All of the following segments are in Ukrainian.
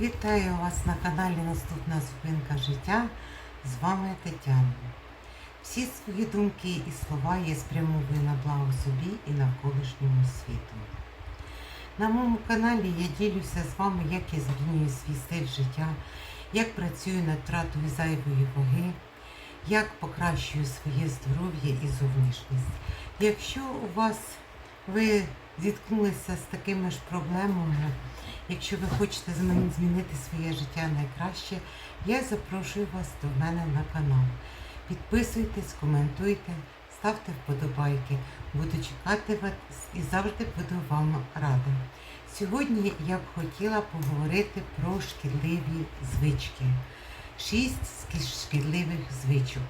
Вітаю вас на каналі Наступна зупинка життя. З вами Тетяна. Всі свої думки і слова я спрямовую на благо собі і навколишньому світу. На моєму каналі я ділюся з вами, як я змінюю свій стиль життя, як працюю над втратою зайвої ваги, як покращую своє здоров'я і зовнішність. Якщо у вас ви зіткнулися з такими ж проблемами, якщо ви хочете змінити своє життя найкраще, я запрошую вас до мене на канал. Підписуйтесь, коментуйте, ставте вподобайки. Буду чекати вас і завжди буду вам рада. Сьогодні я б хотіла поговорити про шкідливі звички. Шість шкідливих звичок.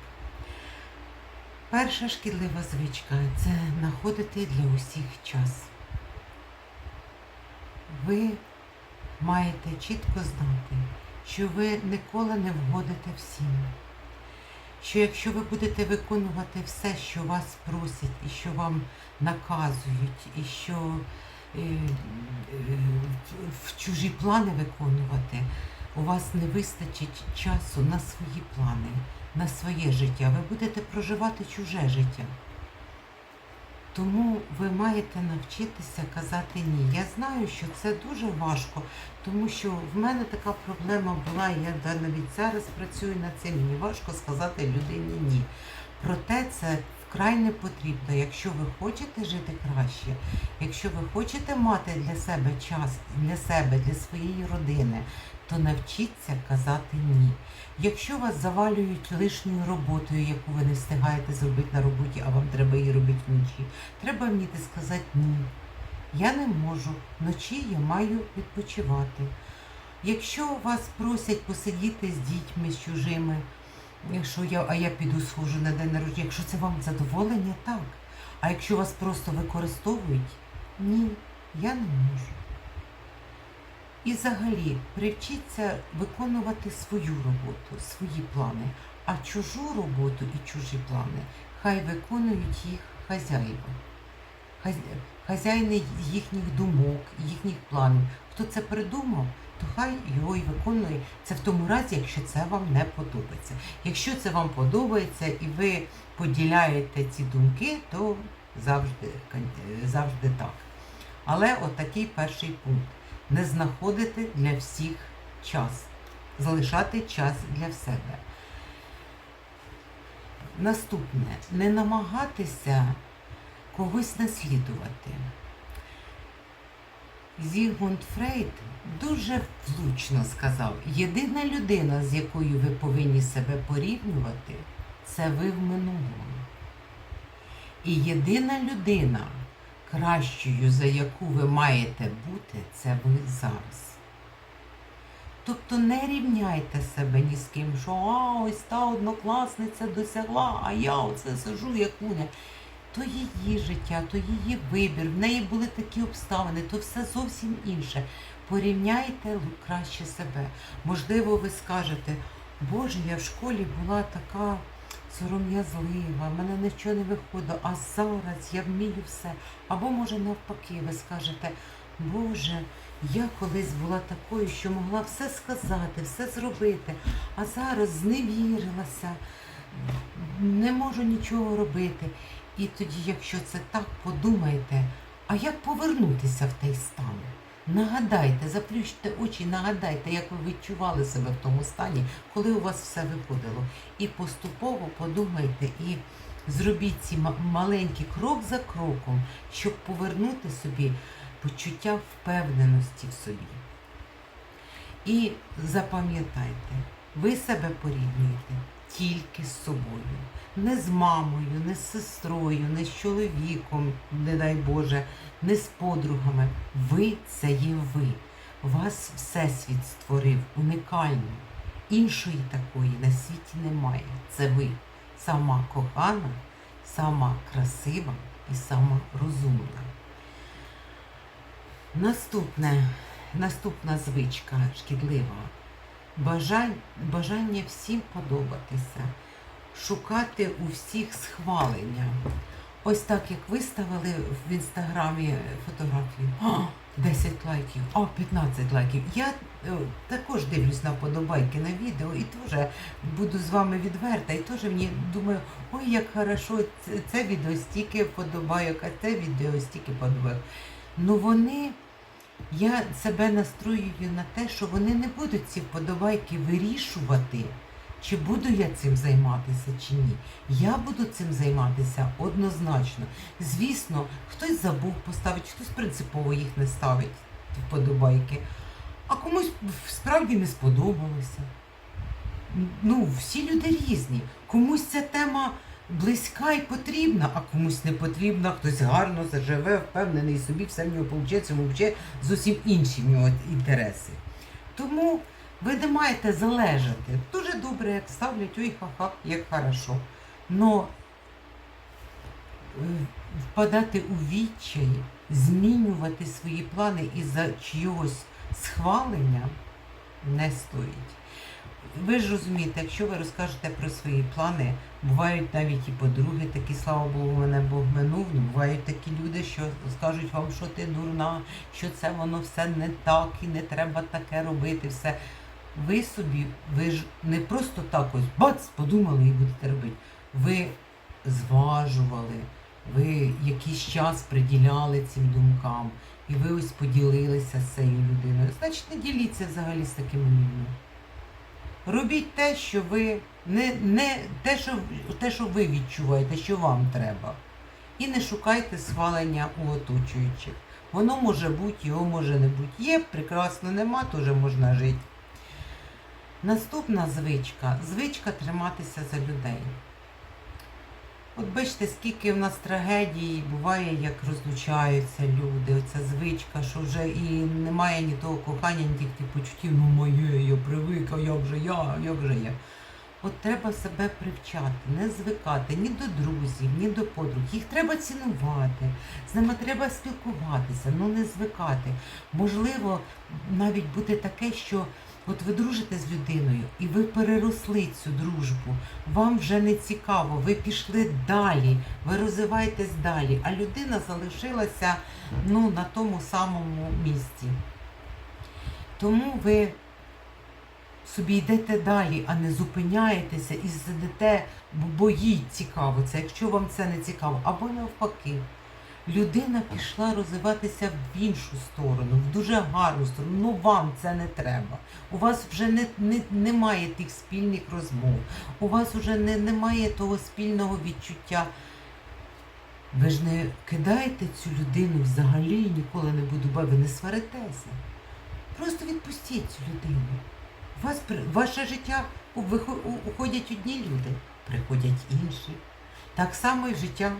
Перша шкідлива звичка це знаходити для усіх час. Ви маєте чітко знати, що ви ніколи не вгодите всім. Що якщо ви будете виконувати все, що вас просять, і що вам наказують, і що е, е, в- чужі плани виконувати, у вас не вистачить часу на свої плани, на своє життя. Ви будете проживати чуже життя. Тому ви маєте навчитися казати ні. Я знаю, що це дуже важко, тому що в мене така проблема була, я навіть зараз працюю над цим. Мені важко сказати людині ні. Проте це вкрай не потрібно, якщо ви хочете жити краще, якщо ви хочете мати для себе час, для себе, для своєї родини, то навчіться казати ні. Якщо вас завалюють лишньою роботою, яку ви не встигаєте зробити на роботі, а вам треба її робити вночі, треба вміти сказати ні. Я не можу, вночі я маю відпочивати. Якщо вас просять посидіти з дітьми, з чужими, якщо я, а я піду схожу на день народження, якщо це вам задоволення, так. А якщо вас просто використовують, ні, я не можу. І взагалі привчіться виконувати свою роботу, свої плани, а чужу роботу і чужі плани хай виконують їх хазяїва. Хазяїни їхніх думок, їхніх планів. Хто це придумав, то хай його і виконує. Це в тому разі, якщо це вам не подобається. Якщо це вам подобається і ви поділяєте ці думки, то завжди, завжди так. Але отакий перший пункт не знаходити для всіх час, залишати час для себе. Наступне не намагатися когось наслідувати. Зігмунд Фрейд дуже влучно сказав: єдина людина, з якою ви повинні себе порівнювати, це ви в минулому. І єдина людина, кращою, за яку ви маєте бути, це ви зараз. Тобто не рівняйте себе ні з ким, що а, ось та однокласниця досягла, а я оце сижу як уня. То її життя, то її вибір, в неї були такі обставини, то все зовсім інше. Порівняйте краще себе. Можливо, ви скажете, Боже, я в школі була така сором'язлива, в мене нічого не виходило, а зараз я вмію все. Або, може, навпаки, ви скажете, Боже, я колись була такою, що могла все сказати, все зробити, а зараз зневірилася, не можу нічого робити. І тоді, якщо це так, подумайте, а як повернутися в той стан? Нагадайте, заплющте очі, нагадайте, як ви відчували себе в тому стані, коли у вас все виходило. І поступово подумайте і зробіть ці маленькі крок за кроком, щоб повернути собі почуття впевненості в собі. І запам'ятайте, ви себе порівнюєте тільки з собою, не з мамою, не з сестрою, не з чоловіком, не дай Боже, не з подругами. Ви це є ви. Вас Всесвіт створив унікально. Іншої такої на світі немає. Це ви. Сама кохана, сама красива і сама розумна. Наступне, наступна звичка шкідлива. Бажань, бажання всім подобатися, шукати у всіх схвалення. Ось так, як виставили в інстаграмі фотографію. 10 лайків, а 15 лайків. Я е, також дивлюсь на вподобайки на відео і теж буду з вами відверта. І теж мені думаю, ой, як хорошо, це, це відео стільки вподобайок, а це відео стільки вподобайок. Ну вони, я себе настроюю на те, що вони не будуть ці вподобайки вирішувати, чи буду я цим займатися, чи ні. Я буду цим займатися однозначно. Звісно, хтось забув поставити, хтось принципово їх не ставить ті вподобайки, а комусь справді не сподобалося. Ну, всі люди різні. Комусь ця тема близька і потрібна, а комусь не потрібна, хтось гарно заживе, впевнений собі, все в нього виходить, взагалі зовсім інші в нього інтереси. Тому ви не маєте залежати. Дуже добре, як ставлять, ой, ха-ха, як хорошо. Но е, впадати у відчай, змінювати свої плани із-за чогось схвалення не стоїть. Ви ж розумієте, якщо ви розкажете про свої плани, бувають навіть і подруги, такі, слава Богу, мене Бог минув, ну, бувають такі люди, що скажуть вам, що ти дурна, що це воно все не так і не треба таке робити, все. Ви собі, ви ж не просто так ось бац, подумали і будете робити. Ви зважували, ви якийсь час приділяли цим думкам, і ви ось поділилися з цією людиною. Значить, не діліться взагалі з такими людьми. Робіть те, що ви не, не те, що, те, що ви відчуваєте, що вам треба. І не шукайте схвалення у оточуючих. Воно може бути, його може не бути. Є, прекрасно, нема, теж можна жити. Наступна звичка звичка триматися за людей. От бачите, скільки в нас трагедій буває, як розлучаються люди. Оця звичка, що вже і немає ні того кохання, ні тих почуттів, ну моє, я привик, а як же я, як же я. От треба себе привчати, не звикати ні до друзів, ні до подруг. Їх треба цінувати, з ними треба спілкуватися, ну не звикати. Можливо, навіть буде таке, що от ви дружите з людиною і ви переросли цю дружбу, вам вже не цікаво, ви пішли далі, ви розвиваєтесь далі, а людина залишилася ну, на тому самому місці. Тому ви собі йдете далі, а не зупиняєтеся і сидите, бо- їй цікаво це, якщо вам це не цікаво, або навпаки. Людина пішла розвиватися в іншу сторону, в дуже гарну сторону. Ну вам це не треба. У вас вже не, не, немає тих спільних розмов, у вас вже не, немає того спільного відчуття. Ви ж не кидаєте цю людину взагалі ніколи не буду, ви не сваритеся. Просто відпустіть цю людину. У Вас, ваше життя уходять одні люди, приходять інші. Так само і життя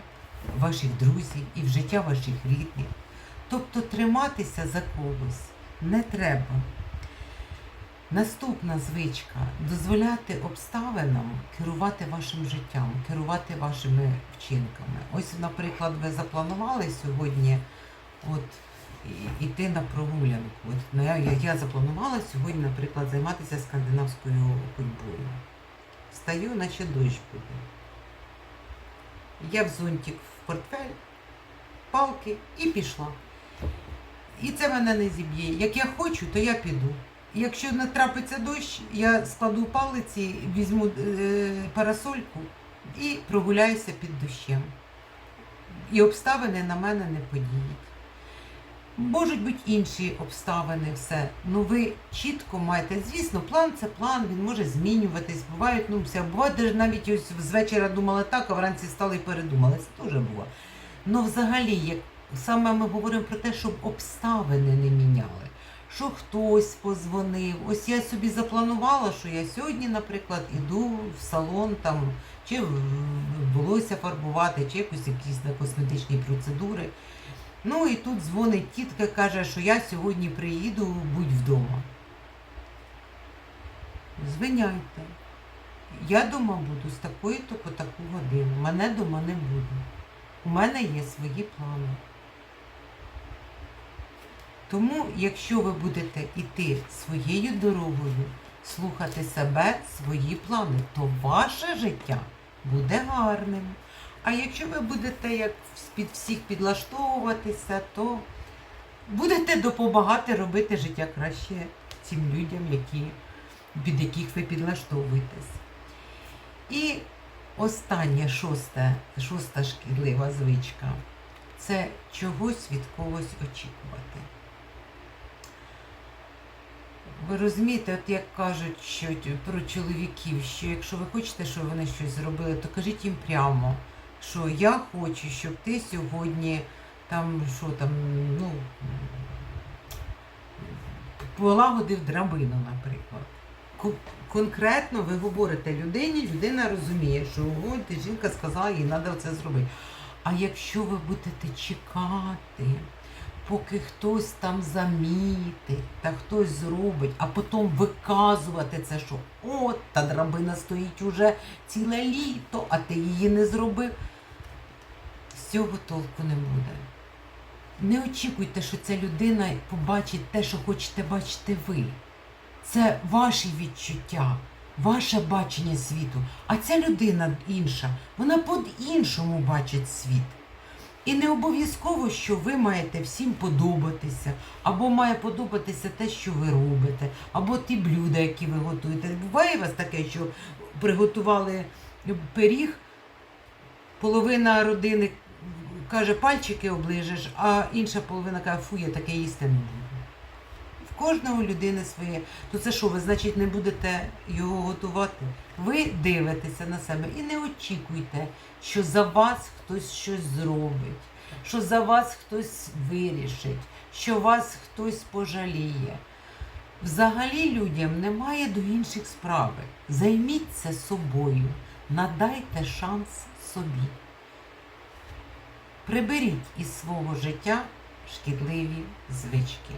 ваших друзів, і в життя ваших рідних. Тобто триматися за когось не треба. Наступна звичка дозволяти обставинам керувати вашим життям, керувати вашими вчинками. Ось, наприклад, ви запланували сьогодні от, іти на прогулянку. От, ну, я, я, запланувала сьогодні, наприклад, займатися скандинавською ходьбою. Стаю, наче дощ буде. Я в зонтик портфель, палки і пішла. І це мене не зіб'є. Як я хочу, то я піду. Якщо не трапиться дощ, я складу палиці, візьму е, парасольку і прогуляюся під дощем. І обставини на мене не подіють. Можуть бути інші обставини, все. Ну ви чітко маєте. Звісно, план це план, він може змінюватись. Бувають, ну все, буває, навіть ось з вечора думала так, а вранці стали і передумали. Це теж було. Ну, взагалі, як саме ми говоримо про те, щоб обставини не міняли. Що хтось позвонив. Ось я собі запланувала, що я сьогодні, наприклад, іду в салон там, чи волосся фарбувати, чи якось якісь на косметичні процедури. Ну і тут дзвонить тітка, каже, що я сьогодні приїду, будь вдома. Звиняйте. Я дома буду з такої-то по таку годину. Мене дома не буде. У мене є свої плани. Тому, якщо ви будете йти своєю дорогою, слухати себе, свої плани, то ваше життя буде гарним. А якщо ви будете як під всіх підлаштовуватися, то будете допомагати робити життя краще цим людям, які, від яких ви підлаштовуєтесь. І остання шоста, шоста шкідлива звичка це чогось від когось очікувати. Ви розумієте, от як кажуть що, про чоловіків, що якщо ви хочете, щоб вони щось зробили, то кажіть їм прямо, що я хочу, щоб ти сьогодні там, що там, ну, полагодив драбину, наприклад. Конкретно ви говорите людині, людина розуміє, що ти жінка сказала, їй треба це зробити. А якщо ви будете чекати, поки хтось там замітить та хтось зробить, а потім виказувати це, що от та драбина стоїть уже ціле літо, а ти її не зробив, цього толку не буде. Не очікуйте, що ця людина побачить те, що хочете бачити ви. Це ваші відчуття, ваше бачення світу. А ця людина інша, вона по-іншому бачить світ. І не обов'язково, що ви маєте всім подобатися, або має подобатися те, що ви робите, або ті блюда, які ви готуєте. Буває у вас таке, що приготували пиріг, половина родини каже, пальчики оближеш, а інша половина каже, фу, я таке їсти не буду. В кожного людини своє. То це що, ви, значить, не будете його готувати? Ви дивитеся на себе і не очікуйте, що за вас хтось щось зробить, що за вас хтось вирішить, що вас хтось пожаліє. Взагалі людям немає до інших справи. Займіться собою, надайте шанс собі. Приберіть із свого життя шкідливі звички.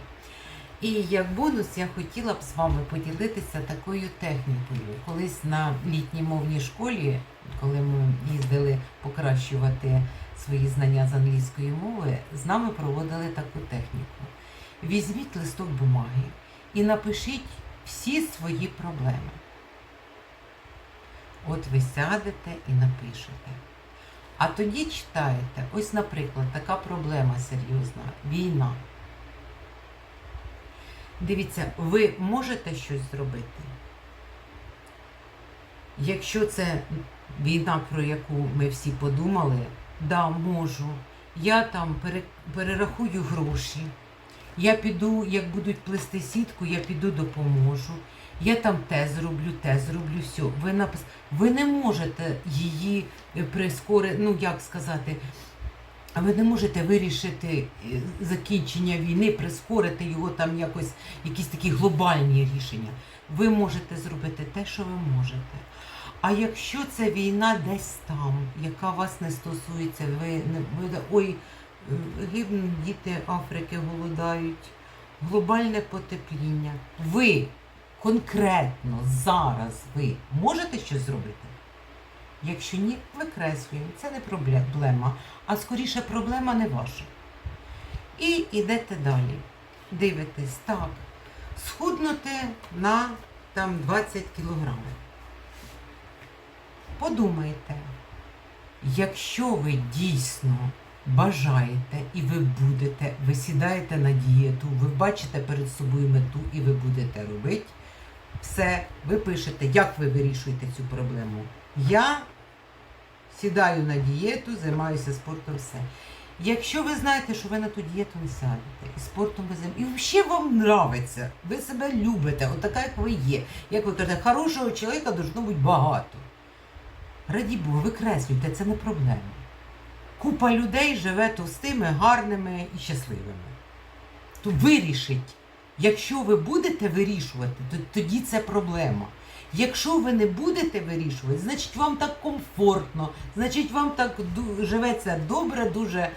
І як бонус я хотіла б з вами поділитися такою технікою. Колись на літній мовній школі, коли ми їздили покращувати свої знання з англійської мови, з нами проводили таку техніку. Візьміть листок бумаги і напишіть всі свої проблеми. От ви сядете і напишете. А тоді читаєте, ось, наприклад, така проблема серйозна війна. Дивіться, ви можете щось зробити? Якщо це війна, про яку ми всі подумали, да, можу. Я там перерахую гроші. Я піду, як будуть плести сітку, я піду допоможу. Я там те зроблю, те зроблю, все. Ви напис... ви не можете її е, прискорити, ну як сказати, ви не можете вирішити е, закінчення війни, прискорити його там якось, якісь такі глобальні рішення. Ви можете зробити те, що ви можете. А якщо це війна десь там, яка вас не стосується, ви не ви, ой, гибнуть діти Африки, голодають, глобальне потепління. Ви конкретно зараз ви можете щось зробити? Якщо ні, викреслюємо. Це не проблема, а скоріше проблема не ваша. І йдете далі. Дивитесь, так, схуднути на там 20 кілограмів. Подумайте, якщо ви дійсно бажаєте і ви будете, ви сідаєте на дієту, ви бачите перед собою мету і ви будете робити, все, ви пишете, як ви вирішуєте цю проблему. Я сідаю на дієту, займаюся спортом, все. Якщо ви знаєте, що ви на ту дієту не сядете, і спортом ви займаєтесь, і взагалі вам нравиться, ви себе любите, отака, як ви є. Як ви кажете, хорошого чоловіка должно бути багато. Раді Бога, викреслюйте, це не проблема. Купа людей живе товстими, гарними і щасливими. То вирішить, якщо ви будете вирішувати, то тоді це проблема. Якщо ви не будете вирішувати, значить вам так комфортно, значить вам так живеться добре, дуже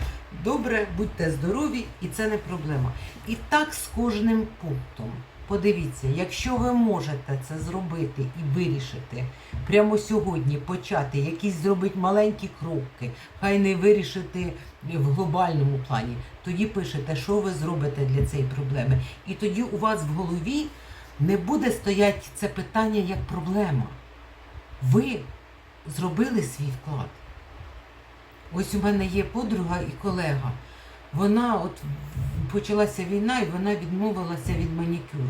добре, будьте здорові, і це не проблема. І так з кожним пунктом. Подивіться, якщо ви можете це зробити і вирішити прямо сьогодні, почати якісь зробити маленькі кроки, хай не вирішити в глобальному плані, тоді пишете, що ви зробите для цієї проблеми. І тоді у вас в голові не буде стояти це питання як проблема. Ви зробили свій вклад. Ось у мене є подруга і колега. Вона от почалася війна, і вона відмовилася від манікюру.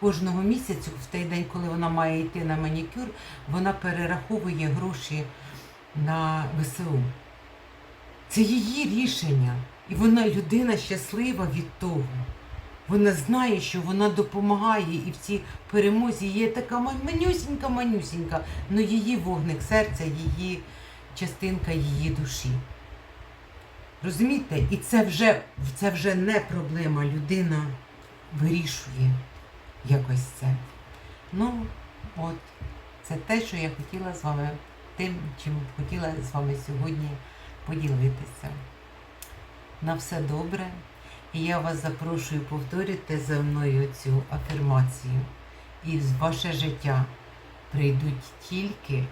Кожного місяцю, в той день, коли вона має йти на манікюр, вона перераховує гроші на ВСУ. Це її рішення. І вона людина щаслива від того. Вона знає, що вона допомагає, і в цій перемозі є така манюсінька, манюсінька, але її вогник серця, її частинка її душі. Розумієте? І це вже, це вже не проблема. Людина вирішує якось це. Ну, от, це те, що я хотіла з вами, тим, чим хотіла з вами сьогодні поділитися. На все добре. І я вас запрошую повторюйте за мною цю афірмацію. І в ваше життя прийдуть тільки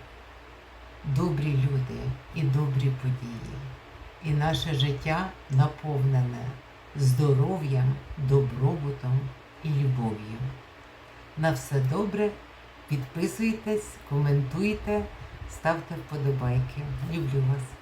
добрі люди і добрі події. І наше життя наповнене здоров'ям, добробутом і любов'ю. На все добре. Підписуйтесь, коментуйте, ставте вподобайки. Люблю вас.